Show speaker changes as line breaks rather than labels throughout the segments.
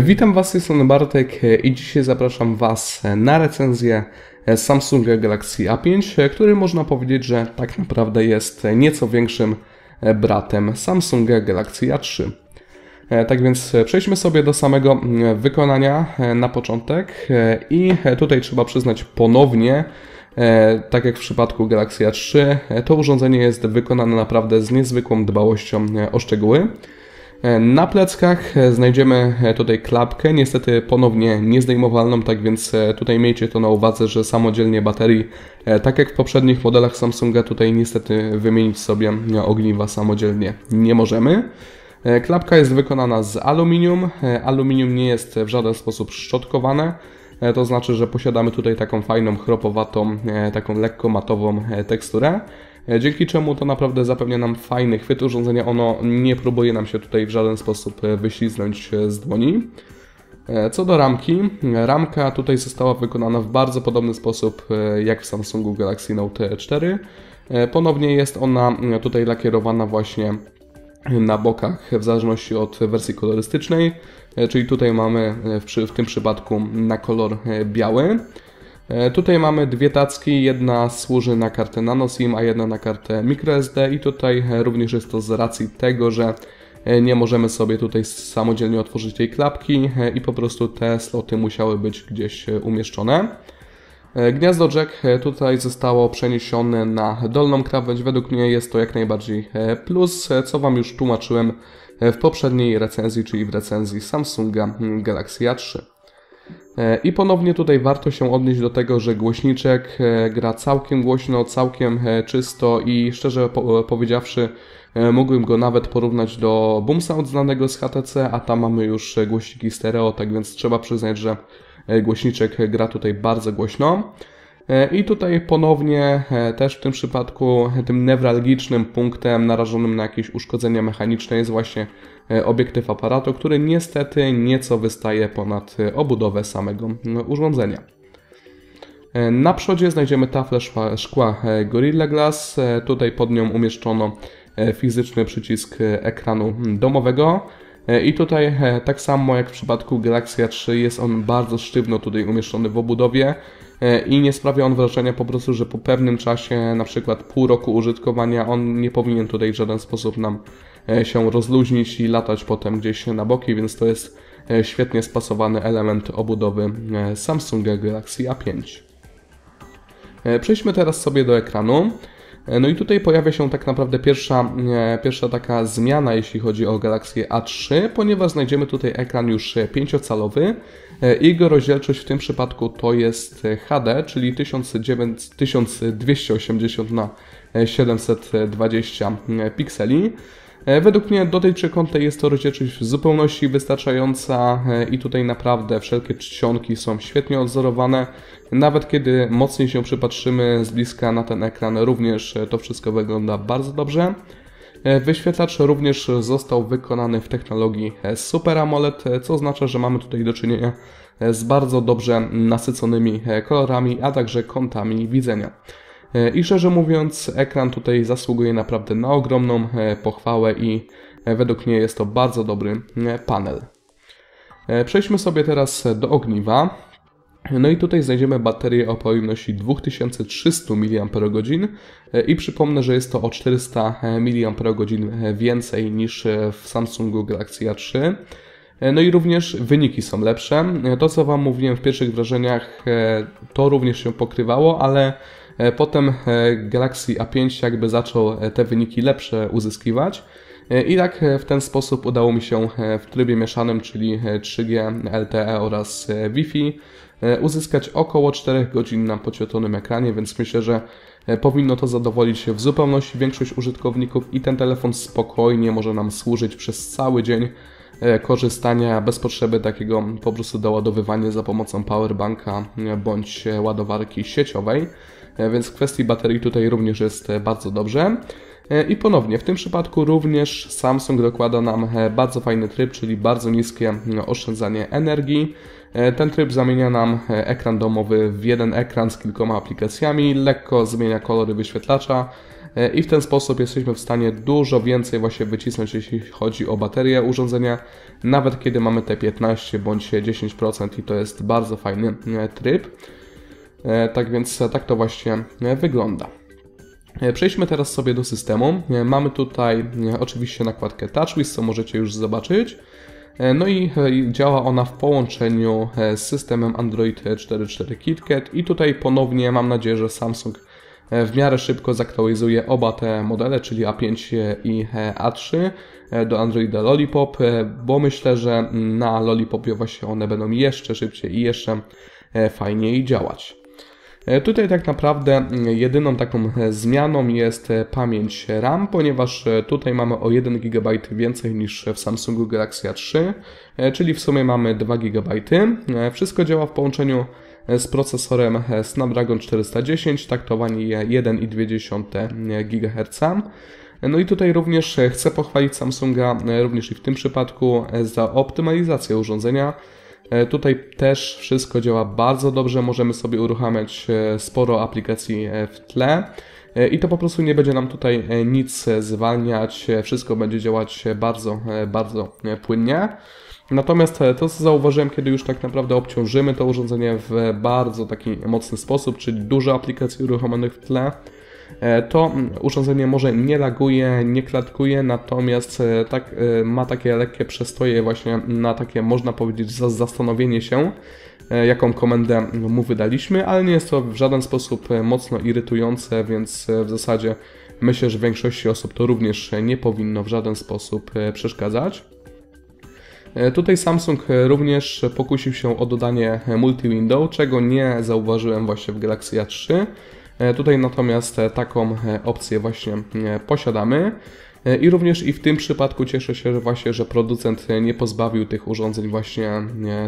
Witam Was, jestem Bartek i dzisiaj zapraszam Was na recenzję Samsunga Galaxy A5, który można powiedzieć, że tak naprawdę jest nieco większym bratem Samsunga Galaxy A3. Tak więc przejdźmy sobie do samego wykonania na początek i tutaj trzeba przyznać ponownie, tak jak w przypadku Galaxy A3, to urządzenie jest wykonane naprawdę z niezwykłą dbałością o szczegóły. Na pleckach znajdziemy tutaj klapkę, niestety ponownie niezdejmowalną, tak więc tutaj miejcie to na uwadze, że samodzielnie baterii, tak jak w poprzednich modelach Samsunga, tutaj niestety wymienić sobie ogniwa samodzielnie nie możemy. Klapka jest wykonana z aluminium. Aluminium nie jest w żaden sposób szczotkowane. To znaczy, że posiadamy tutaj taką fajną, chropowatą, taką lekko matową teksturę. E, dzięki czemu to naprawdę zapewnia nam fajny chwyt urządzenia. Ono nie próbuje nam się tutaj w żaden sposób e, wyśliznąć e, z dłoni. Co do ramki, ramka tutaj została wykonana w bardzo podobny sposób jak w Samsungu Galaxy Note 4. Ponownie jest ona tutaj lakierowana właśnie na bokach w zależności od wersji kolorystycznej, czyli tutaj mamy w, w tym przypadku na kolor biały. E, tutaj mamy dwie tacki, jedna służy na kartę NanoSIM, a jedna na kartę microSD i tutaj e, również jest to z racji tego, że e, nie możemy sobie tutaj samodzielnie otworzyć tej klapki i po prostu te sloty musiały być gdzieś umieszczone. Gniazdo jack tutaj zostało przeniesione na dolną krawędź. Według mnie jest to jak najbardziej plus, co Wam już tłumaczyłem w poprzedniej recenzji, czyli w recenzji Samsunga Galaxy A3. E, I ponownie tutaj warto się odnieść do tego, że głośniczek e, gra całkiem głośno, całkiem e, czysto i szczerze powiedziawszy mógłbym go nawet porównać do Boom Sound znanego z HTC, a tam mamy już głośniki stereo, tak więc trzeba przyznać, że głośniczek gra tutaj bardzo głośno. I tutaj ponownie też w tym przypadku tym newralgicznym punktem narażonym na jakieś uszkodzenia mechaniczne jest właśnie E, obiektyw aparatu, który niestety nieco wystaje ponad e, obudowę samego urządzenia. E, na przodzie znajdziemy taflę szkła Gorilla Glass. Tutaj pod nią umieszczono fizyczny przycisk ekranu domowego. I tutaj tak samo jak w przypadku Galaxy 3 jest on bardzo sztywno tutaj umieszczony w obudowie i nie sprawia on wrażenia po prostu, że po pewnym czasie, na przykład pół roku użytkowania, on nie powinien tutaj w żaden sposób nam E, się rozluźnić i latać potem gdzieś na boki, więc to jest e, świetnie spasowany element obudowy e, Samsunga Galaxy A5. Przejdźmy teraz sobie do ekranu. No i tutaj pojawia się tak naprawdę pierwsza, pierwsza taka zmiana, jeśli chodzi o Galaxy A3, ponieważ znajdziemy tutaj ekran już 5-calowy. Jego rozdzielczość w tym przypadku to jest HD, czyli 1280 na 720 pikseli. E, według mnie do tej przekątnej jest to rozdzielczość w zupełności wystarczająca e, i tutaj naprawdę wszelkie czcionki są świetnie odzorowane. Nawet kiedy mocniej się przypatrzymy z bliska na ten ekran, również to wszystko wygląda bardzo dobrze. E, wyświetlacz również został wykonany w technologii Super AMOLED, co oznacza, że mamy tutaj do czynienia z bardzo dobrze nasyconymi kolorami, a także kątami widzenia. E, I szczerze mówiąc, ekran tutaj zasługuje naprawdę na ogromną e, pochwałę i e, według mnie jest to bardzo dobry panel. Przejdźmy sobie teraz do ogniwa. No i tutaj znajdziemy baterię o pojemności 2300 mAh i przypomnę, że jest to o 400 mAh więcej niż w Samsungu Galaxy A3. No i również wyniki są lepsze. To co Wam mówiłem w pierwszych wrażeniach to również się pokrywało, ale potem e, Galaxy A5 jakby zaczął e, te wyniki lepsze uzyskiwać. I tak w ten sposób udało mi się w trybie mieszanym, czyli 3G, LTE oraz Wi-Fi, uzyskać około 4 godzin na podświetlonym ekranie, więc myślę, że powinno to zadowolić w zupełności większość użytkowników i ten telefon spokojnie może nam służyć przez cały dzień korzystania bez potrzeby takiego po prostu doładowywania za pomocą powerbanka bądź ładowarki sieciowej. E, więc w kwestii baterii tutaj również jest e, bardzo dobrze. E, I ponownie, w tym przypadku również Samsung dokłada nam bardzo fajny tryb, czyli bardzo niskie oszczędzanie energii. Ten tryb zamienia nam ekran domowy w jeden ekran z kilkoma aplikacjami, lekko zmienia kolory wyświetlacza, i w ten sposób jesteśmy w stanie dużo więcej właśnie wycisnąć, jeśli chodzi o baterię urządzenia, nawet kiedy mamy te 15 bądź 10% i to jest bardzo fajny tryb. Tak więc tak to właśnie wygląda. Przejdźmy teraz sobie do systemu. Mamy tutaj oczywiście nakładkę TouchWiz, co możecie już zobaczyć. E, no i e, działa ona w połączeniu e, z systemem Android 4.4 KitKat i tutaj ponownie mam nadzieję, że Samsung w miarę szybko zaktualizuje oba te modele, czyli A5 i A3 do Androida Lollipop, bo myślę, że na Lollipopie właśnie one będą jeszcze szybciej i jeszcze fajniej działać. E, tutaj tak naprawdę mm, jedyną taką e, zmianą jest e, pamięć RAM, ponieważ tutaj mamy o 1 GB więcej niż w Samsungu Galaxy A3, czyli w sumie mamy 2 GB. Wszystko działa w połączeniu z procesorem Snapdragon 410, taktowanie 1,2 GHz. No i tutaj również chcę pochwalić Samsunga, również i w tym przypadku, za optymalizację urządzenia. E, tutaj też wszystko działa bardzo dobrze, możemy sobie uruchamiać e, sporo aplikacji e, w tle. I to po prostu nie będzie nam tutaj nic zwalniać, wszystko będzie działać bardzo, bardzo płynnie. Natomiast to, co zauważyłem, kiedy już tak naprawdę obciążymy to urządzenie w bardzo taki mocny sposób, czyli dużo aplikacji uruchomionych w tle, to urządzenie może nie laguje, nie klatkuje, natomiast e, tak, e, ma takie lekkie przestoje właśnie na takie, można powiedzieć, zastanowienie się, jaką komendę mu wydaliśmy, ale nie jest to w żaden sposób mocno irytujące, więc w zasadzie myślę, że większości osób to również nie powinno w żaden sposób przeszkadzać. Tutaj Samsung również pokusił się o dodanie multi-window, czego nie zauważyłem właśnie w Galaxy A3. E, tutaj natomiast e, taką e, opcję właśnie posiadamy. I również i w tym przypadku cieszę się że właśnie, że producent nie pozbawił tych urządzeń właśnie,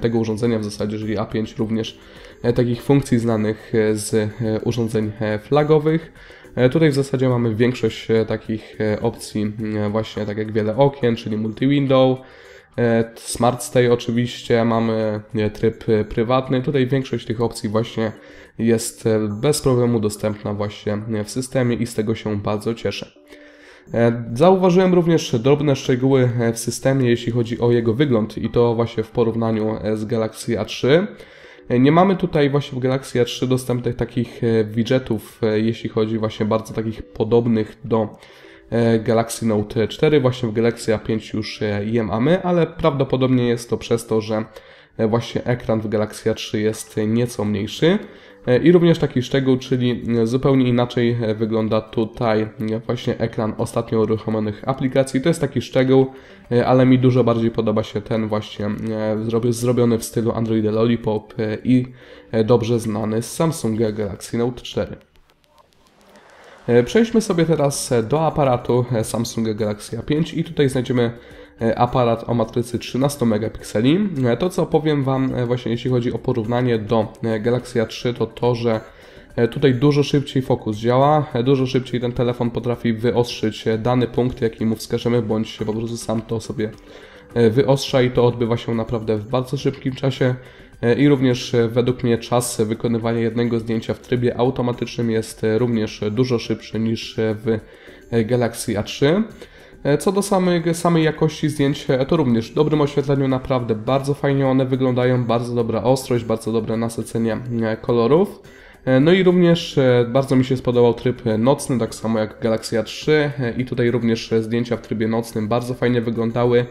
tego urządzenia w zasadzie, czyli A5 również takich funkcji znanych z urządzeń flagowych. Tutaj w zasadzie mamy większość takich opcji właśnie tak jak wiele okien, czyli multi-window, Smart Stay oczywiście, mamy tryb prywatny. Tutaj większość tych opcji właśnie jest e, bez problemu dostępna właśnie w systemie i z tego się bardzo cieszę. E, zauważyłem również drobne szczegóły w systemie, jeśli chodzi o jego wygląd i to właśnie w porównaniu e, z Galaxy A3. Nie mamy tutaj właśnie w Galaxy A3 dostępnych takich widgetów, jeśli chodzi właśnie bardzo takich podobnych do Galaxy Note 4. Właśnie w Galaxy A5 już je mamy, ale prawdopodobnie jest to przez to, że właśnie ekran w Galaxy A3 jest nieco mniejszy. E, I również taki szczegół, czyli e, zupełnie inaczej e, wygląda tutaj właśnie ekran ostatnio uruchomionych aplikacji. To jest taki szczegół, ale mi dużo bardziej podoba się ten właśnie zrobiony w stylu Android Lollipop i dobrze znany z Samsunga Galaxy Note 4. Przejdźmy sobie teraz do aparatu Samsunga Galaxy A5 i tutaj znajdziemy E, aparat o matrycy 13 megapikseli. E, to co powiem Wam e, właśnie jeśli chodzi o porównanie do Galaxy A3 to to, że Tutaj dużo szybciej fokus działa, dużo szybciej ten telefon potrafi wyostrzyć dany punkt, jaki mu wskażemy, bądź po prostu sam to sobie wyostrza i to odbywa się naprawdę w bardzo szybkim czasie. I również według mnie czas wykonywania jednego zdjęcia w trybie automatycznym jest również dużo szybszy niż w Galaxy A3. E, co do samej, samej jakości zdjęć, e, to również w dobrym oświetleniu naprawdę bardzo fajnie one wyglądają, bardzo dobra ostrość, bardzo dobre nasycenie e, kolorów. No i również bardzo mi się spodobał tryb nocny, tak samo jak Galaxy A3 i tutaj również zdjęcia w trybie nocnym bardzo fajnie wyglądały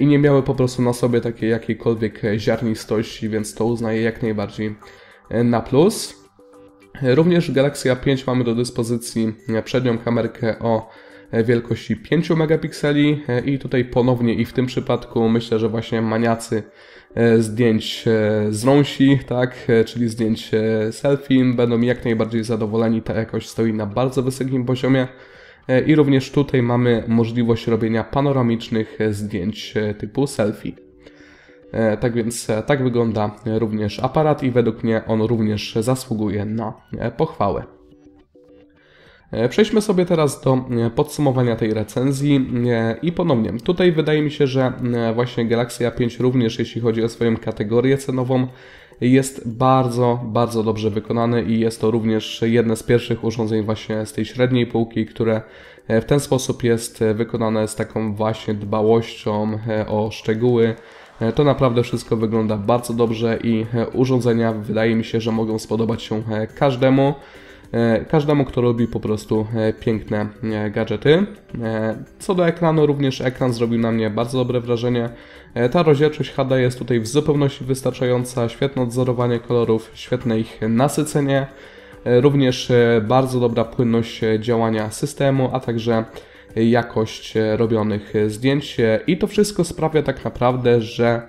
i nie miały po prostu na sobie takiej jakiejkolwiek ziarnistości, więc to uznaję jak najbardziej na plus. Również w Galaxy A5 mamy do dyspozycji przednią kamerkę o E, wielkości 5 megapikseli e, i tutaj ponownie i w tym przypadku myślę, że właśnie maniacy e, zdjęć z rąsi, tak, czyli zdjęć selfie będą jak najbardziej zadowoleni, ta jakość stoi na bardzo wysokim poziomie i również tutaj mamy możliwość robienia panoramicznych zdjęć typu selfie. Tak więc tak wygląda również aparat i według mnie on również zasługuje na pochwałę. E, przejdźmy sobie teraz do e, podsumowania tej recenzji e, i ponownie, tutaj wydaje mi się, że właśnie Galaxy A5 również jeśli chodzi o swoją kategorię cenową jest bardzo, bardzo dobrze wykonany i jest to również jedne z pierwszych urządzeń właśnie z tej średniej półki, które w ten sposób jest wykonane z taką właśnie dbałością o szczegóły. To naprawdę wszystko wygląda bardzo dobrze i urządzenia wydaje mi się, że mogą spodobać się każdemu. E, każdemu, kto robi po prostu e, piękne e, gadżety. Co do ekranu, również ekran zrobił na mnie bardzo dobre wrażenie. Ta rozdzielczość HD jest tutaj w zupełności wystarczająca, świetne odzorowanie kolorów, świetne ich nasycenie, również bardzo dobra płynność działania systemu, a także jakość robionych zdjęć i to wszystko sprawia tak naprawdę, że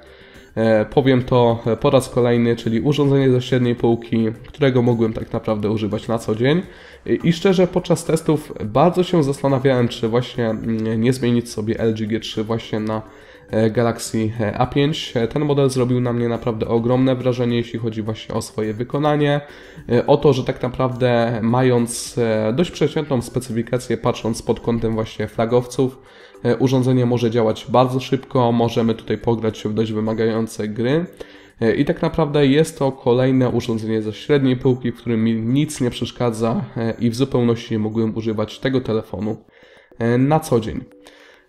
powiem to po raz kolejny, czyli urządzenie ze średniej półki, którego mogłem tak naprawdę używać na co dzień. I szczerze podczas testów bardzo się zastanawiałem, czy właśnie mm, nie zmienić sobie LG G3 właśnie na e, Galaxy A5. Ten model zrobił na mnie naprawdę ogromne wrażenie, jeśli chodzi właśnie o swoje wykonanie. E, o to, że tak naprawdę mając dość przeciętną specyfikację, patrząc pod kątem właśnie flagowców, E, urządzenie może działać bardzo szybko, możemy tutaj pograć się w dość wymagające gry. E, I tak naprawdę jest to kolejne urządzenie ze średniej półki, w którym mi nic nie przeszkadza e, i w zupełności nie mogłem używać tego telefonu na co dzień.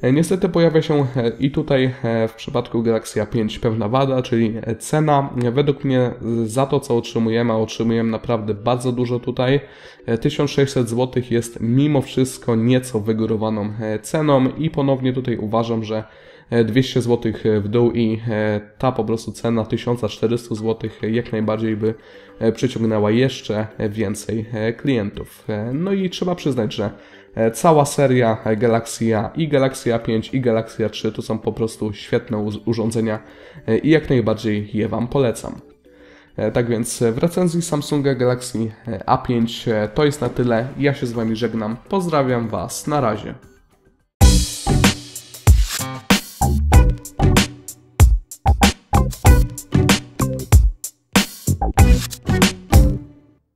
E, niestety pojawia się e, i tutaj e, w przypadku Galaxy A5 pewna wada, czyli cena. Według mnie za to, co otrzymujemy, a otrzymujemy naprawdę bardzo dużo tutaj, 1600 zł jest mimo wszystko nieco wygórowaną ceną i ponownie tutaj uważam, że 200 zł w dół i ta po prostu cena 1400 zł jak najbardziej by przyciągnęła jeszcze więcej klientów. No i trzeba przyznać, że cała seria Galaxy A i Galaxy A5 i Galaxy A3 to są po prostu świetne urządzenia e, i jak najbardziej je Wam polecam. E, tak więc w recenzji Samsunga Galaxy A5 to jest na tyle. Ja się z Wami żegnam. Pozdrawiam Was. Na razie.